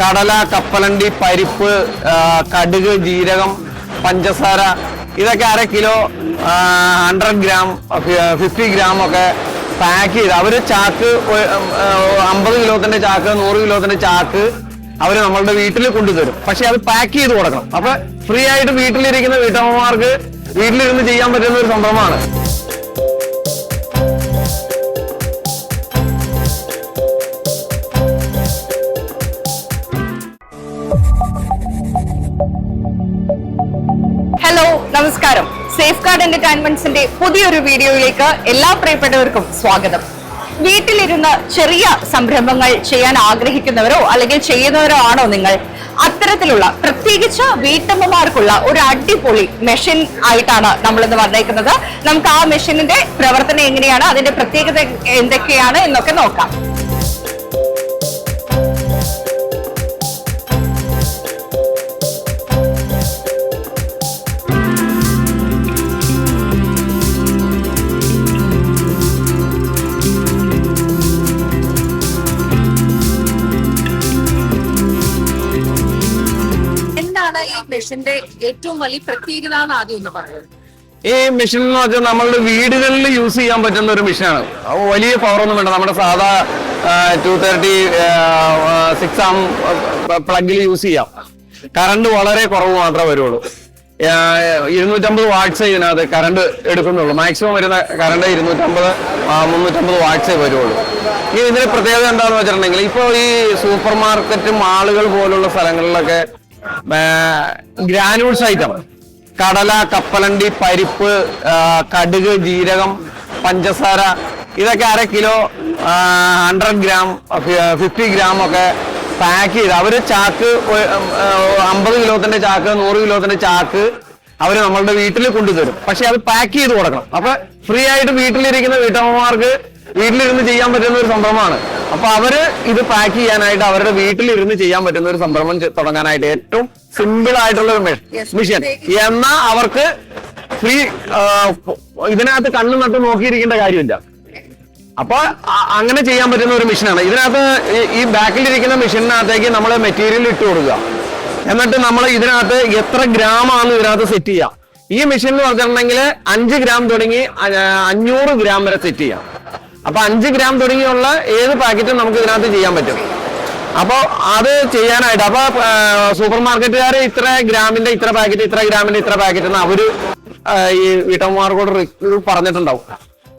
കടല കപ്പലണ്ടി പരിപ്പ് കടുക് ജീരകം പഞ്ചസാര ഇതൊക്കെ അര kilo hundred gram fifty gram ഒക്കെ പാക്ക് ചെയ്ത് അവർ ചാക്ക് അമ്പത് കിലോത്തിന്റെ ചാക്ക് നൂറ് കിലോത്തിന്റെ ചാക്ക് അവർ നമ്മളുടെ വീട്ടിൽ കൊണ്ടുതരും. പക്ഷെ അത് പാക്ക് ചെയ്ത് കൊടുക്കണം. അപ്പൊ ഫ്രീ ആയിട്ട് വീട്ടിലിരിക്കുന്ന വീട്ടമ്മമാർക്ക് വീട്ടിലിരുന്ന് ചെയ്യാൻ പറ്റുന്ന ഒരു സംഭവമാണ് ഹലോ നമസ്കാരം. സേഫ് ഗാർഡ് എന്റർടൈൻമെന്റ്സിന്റെ പുതിയൊരു വീഡിയോയിലേക്ക് എല്ലാ പ്രിയപ്പെട്ടവർക്കും സ്വാഗതം. വീട്ടിലിരുന്ന് ചെറിയ സംരംഭങ്ങൾ ചെയ്യാൻ ആഗ്രഹിക്കുന്നവരോ അല്ലെങ്കിൽ ചെയ്യുന്നവരോ ആണോ നിങ്ങൾ? അത്തരത്തിലുള്ള പ്രത്യേകിച്ച് വീട്ടമ്മമാർക്കുള്ള ഒരു അടിപൊളി മെഷീൻ ആയിട്ടാണ് നമ്മൾ ഇന്ന് വന്നേക്കുന്നത്. നമുക്ക് ആ മെഷീനിന്റെ പ്രവർത്തനം എങ്ങനെയാണ്? അതിന്റെ പ്രത്യേകത എന്തൊക്കെയാണ്? എന്നൊക്കെ നോക്കാം. മെഷീന്റെ ഏറ്റവും വലിയ പ്രത്യേകത എന്ന് ആദ്യം ഒന്ന് പറയുന്നത്. ഈ മെഷീൻ എന്ന് വെച്ചാൽ നമ്മളുടെ വീടുകളിൽ യൂസ് ചെയ്യാൻ പറ്റുന്ന ഒരു മെഷീനാണ്. വലിയ പവർ ഒന്നും വേണ്ട. നമ്മുടെ സാധാ ടു തേർട്ടി സിക്സ് ആം പ്ലഗിൽ യൂസ് ചെയ്യാം. കറണ്ട് വളരെ കുറവ് മാത്രമേ വരുള്ളൂ. ഇരുന്നൂറ്റമ്പത് വാട്ട്സ് ഇതിനകത്ത് കറണ്ട് എടുക്കുന്നുള്ളൂ. മാക്സിമം വരുന്ന കറണ്ട് ഇരുന്നൂറ്റമ്പത് മുന്നൂറ്റമ്പത് വാട്ട്സേ വരുള്ളൂ. ഇനി ഇതിന്റെ പ്രത്യേകത എന്താണെന്ന് വെച്ചിട്ടുണ്ടെങ്കിൽ ഇപ്പോൾ ഈ സൂപ്പർ മാർക്കറ്റ് മാളുകൾ പോലുള്ള സ്ഥലങ്ങളിലൊക്കെ ഗ്രാനൂൾസ് ഐറ്റം. കടല കപ്പലണ്ടി പരിപ്പ് കടുക് ജീരകം പഞ്ചസാര ഇതൊക്കെ അര kilo hundred gram fifty gram ഒക്കെ പാക്ക് ചെയ്ത് അവർ ചാക്ക് അമ്പത് കിലോത്തിന്റെ ചാക്ക് നൂറ് കിലോത്തിന്റെ ചാക്ക് അവർ നമ്മളുടെ വീട്ടിൽ കൊണ്ടുതരും. പക്ഷെ അത് പാക്ക് ചെയ്ത് കൊടുക്കണം. അപ്പൊ ഫ്രീ ആയിട്ട് വീട്ടിലിരിക്കുന്ന വീട്ടമ്മമാർക്ക് വീട്ടിലിരുന്ന് ചെയ്യാൻ പറ്റുന്ന ഒരു സംഭവമാണ് അപ്പൊ അവർ ഇത് പാക്ക് ചെയ്യാനായിട്ട് അവരുടെ വീട്ടിലിരുന്ന് ചെയ്യാൻ പറ്റുന്ന ഒരു സംരംഭം തുടങ്ങാനായിട്ട് ഏറ്റവും സിമ്പിൾ ആയിട്ടുള്ള ഒരു മിഷൻ എന്നാ അവർക്ക് ഫ്രീ ഇതിനകത്ത് കണ്ണു നട്ട് നോക്കിയിരിക്കേണ്ട കാര്യമില്ല. അപ്പൊ അങ്ങനെ ചെയ്യാൻ പറ്റുന്ന ഒരു മെഷീനാണ് ഇതിനകത്ത് ഈ- ബാക്കിൽ ബാക്കിലിരിക്കുന്ന മെഷീനിനകത്തേക്ക് നമ്മൾ മെറ്റീരിയൽ ഇട്ട് കൊടുക്കുക. എന്നിട്ട് നമ്മൾ ഇതിനകത്ത് എത്ര ഗ്രാം ആണ് ഇതിനകത്ത് സെറ്റ് ചെയ്യാം ഈ മെഷീൻ എന്ന് പറഞ്ഞിട്ടുണ്ടെങ്കിൽ അഞ്ച് ഗ്രാം തുടങ്ങി അഞ്ഞൂറ് ഗ്രാം വരെ സെറ്റ് ചെയ്യാം അപ്പൊ അഞ്ച് ഗ്രാം തുടങ്ങിയുള്ള ഏത് പാക്കറ്റും നമുക്ക് ഇതിനകത്ത് ചെയ്യാൻ പറ്റും. അപ്പോൾ അത് ചെയ്യാനായിട്ട് അപ്പോൾ സൂപ്പർ മാർക്കറ്റുകാർ ഇത്ര ഗ്രാമിന്റെ ഇത്ര പാക്കറ്റ് ഇത്ര ഗ്രാമിന്റെ ഇത്ര പാക്കറ്റ് എന്ന് അവർ ഈ വീട്ടമ്മമാർക്കോട് പറഞ്ഞിട്ടുണ്ടാവും.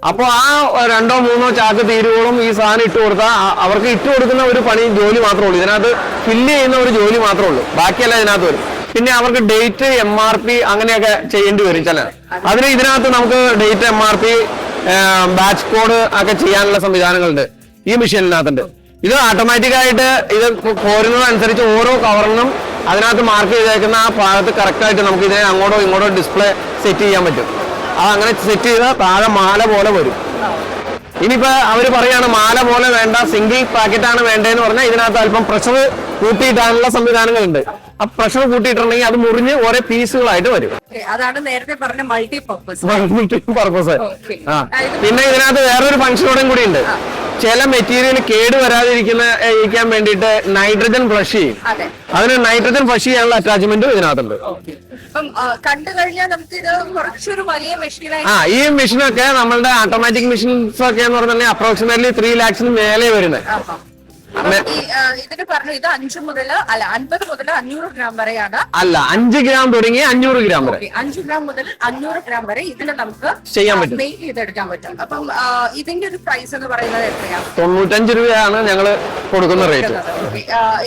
അപ്പോൾ ആ രണ്ടോ മൂന്നോ ചാക്ക് തീരുവോളം ഈ സാധനം ഇട്ട് കൊടുത്താൽ അവർക്ക് ഇട്ട് കൊടുക്കുന്ന ഒരു പണി ജോലി മാത്രമേ ഉള്ളൂ. ഇതിനകത്ത് ഫില്ല് ചെയ്യുന്ന ഒരു ജോലി മാത്രമേ ഉള്ളൂ. ബാക്കിയല്ല ഇതിനകത്ത് വരും. പിന്നെ അവർക്ക് ഡേറ്റ് എം ആർ പി അങ്ങനെയൊക്കെ ചെയ്യേണ്ടി വരും ചില അതിന് ഇതിനകത്ത് നമുക്ക് date M R P batch code ഒക്കെ ചെയ്യാനുള്ള സംവിധാനങ്ങളുണ്ട്. ഈ മെഷീനിനകത്തുണ്ട് ഇത് ഓട്ടോമാറ്റിക് ആയിട്ട് ഇത് കോരുന്നതനുസരിച്ച് ഓരോ കവറിനും അതിനകത്ത് മാർക്ക് ചെയ്തേക്കുന്ന ആ ഭാഗത്ത് കറക്റ്റ് ആയിട്ട് നമുക്ക് ഇതിനെ അങ്ങോട്ടോ ഇങ്ങോട്ടോ ഡിസ്പ്ലേ സെറ്റ് ചെയ്യാൻ പറ്റും. അത് അങ്ങനെ സെറ്റ് ചെയ്താൽ താഴെ മാല പോലെ വരും. ഇനിയിപ്പോ അവർ പറയാണ് മാല പോലെ വേണ്ട സിംഗിൾ പാക്കറ്റാണ് വേണ്ടതെന്ന് പറഞ്ഞാൽ ഇതിനകത്ത് അല്പം പ്രഷർ കൂട്ടിയിട്ടാനുള്ള സംവിധാനങ്ങളുണ്ട്. ആ പ്രഷർ കൂട്ടിയിട്ടുണ്ടെങ്കിൽ അത് മുറിഞ്ഞ് ഓരോ പീസുകളായിട്ട് വരും. അതാണ് നേരത്തെ പറഞ്ഞ മൾട്ടി പർപ്പസ് പർപ്പസ് Okay. ആ പിന്നെ ഇതിനകത്ത് വേറൊരു ഫംഗ്ഷനോടും കൂടി ഉണ്ട്. ചില മെറ്റീരിയൽ കേട് വരാതിരിക്കുന്ന ഇരിക്കാൻ വേണ്ടിയിട്ട് നൈട്രജൻ ഫ്ലഷ് ചെയ്യും. അതെ. അതിന് നൈട്രജൻ ഫ്ലഷ് ചെയ്യാനുള്ള അറ്റാച്ച്മെന്റും ഇതിനകത്തുണ്ട്. കണ്ടു കഴിഞ്ഞാൽ നമുക്ക് ഇത് കുറച്ചൊരു വലിയ മെഷീനായി ആ ഈ മെഷീനൊക്കെ നമ്മളുടെ ഓട്ടോമാറ്റിക് മെഷീൻസ് ഒക്കെ എന്ന് പറഞ്ഞാൽ അപ്രോക്സിമേറ്റ്ലി ത്രീ ലാക്സിന് മേലെ വരുന്നത്. ഇതിന് പറഞ്ഞു ഇത് അഞ്ചു മുതൽ അല്ല അൻപത് മുതൽ അഞ്ഞൂറ് ഗ്രാം വരെയാണ്. അല്ല അഞ്ച് ഗ്രാം തുടങ്ങി അഞ്ഞൂറ് ഗ്രാം വരെ. അഞ്ചു ഗ്രാം മുതൽ അഞ്ഞൂറ് ഗ്രാം വരെ ഇതിന് നമുക്ക് ചെയ്യാൻ പറ്റും. ചെയ്തെടുക്കാൻ പറ്റും. അപ്പം ഇതിന്റെ ഒരു പ്രൈസ് എന്ന് പറയുന്നത് എത്രയാണ് തൊണ്ണൂറ്റഞ്ച് രൂപയാണ് ഞങ്ങൾ കൊടുക്കുന്ന റേറ്റ്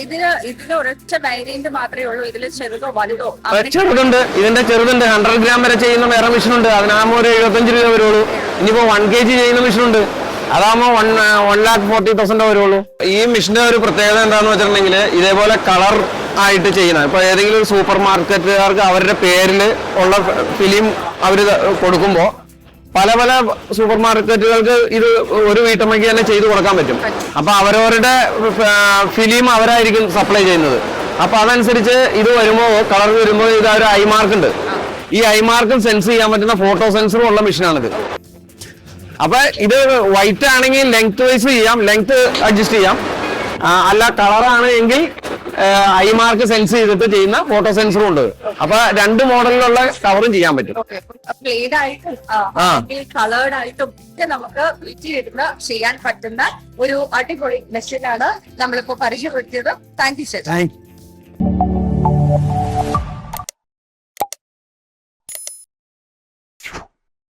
ഇതിന് ഇതിന് ഒരൊറ്റ വേരിയന്റ് മാത്രമേ ഉള്ളൂ. ഇതിൽ ചെറുതോ വലുതോ ചെറുതുണ്ട്. ഇതിന്റെ ചെറുതുണ്ട്. ഹൺഡ്രഡ് ഗ്രാം വരെ ചെയ്യുന്ന വേറെ മെഷീൻ ഉണ്ട്. അതിനാകുമ്പോൾ ഒരു എഴുപത്തഞ്ച് രൂപ വരുള്ളൂ. ഇനിയിപ്പോ വൺ കെ ജി ചെയ്യുന്ന മെഷീൻ ഉണ്ട്. അതാകുമ്പോൾ one one lakh forty thousand വരുള്ളൂ. ഈ മെഷീന്റെ ഒരു പ്രത്യേകത എന്താണെന്ന് വെച്ചിട്ടുണ്ടെങ്കിൽ ഇതേപോലെ കളർ ആയിട്ട് ചെയ്യണം ഇപ്പൊ ഏതെങ്കിലും ഒരു സൂപ്പർ മാർക്കറ്റുകാർക്ക് അവരുടെ പേരിൽ ഉള്ള ഫിലിം അവർ കൊടുക്കുമ്പോൾ പല പല സൂപ്പർ മാർക്കറ്റുകൾക്ക് ഇത് ഒരു വീട്ടമ്മയ്ക്ക് തന്നെ ചെയ്തു കൊടുക്കാൻ പറ്റും. അപ്പൊ അവരവരുടെ ഫിലിം അവരായിരിക്കും സപ്ലൈ ചെയ്യുന്നത്. അപ്പൊ അതനുസരിച്ച് ഇത് വരുമ്പോ കളർ വരുമ്പോൾ ഇത് ഒരു ഐ മാർക്ക് ഉണ്ട്. ഈ ഐ മാർക്കും സെൻസ് ചെയ്യാൻ പറ്റുന്ന ഫോട്ടോ സെൻസറും ഉള്ള മെഷീനാണിത് അപ്പൊ ഇത് വൈറ്റ് ആണെങ്കിൽ ലെങ്ത് വൈസ് ചെയ്യാം ലെങ്ത് അഡ്ജസ്റ്റ് ചെയ്യാം. അല്ല കളറാണ് എങ്കിൽ ഐ മാർക്ക് സെൻസ് ചെയ്തിട്ട് ചെയ്യുന്ന ഫോട്ടോ സെൻസറും ഉണ്ട്. അപ്പൊ രണ്ട് മോഡലിലുള്ള കവറും ചെയ്യാൻ പറ്റും. ആയിട്ടും. കളേർഡ് നമുക്ക് വീട്ടിലിരുന്ന് ചെയ്യാൻ പറ്റുന്ന ഒരു അടിപൊളി മെഷീനാണ് നമ്മളിപ്പോ പരിചയപ്പെടുത്തിയത്. Thank you sir thank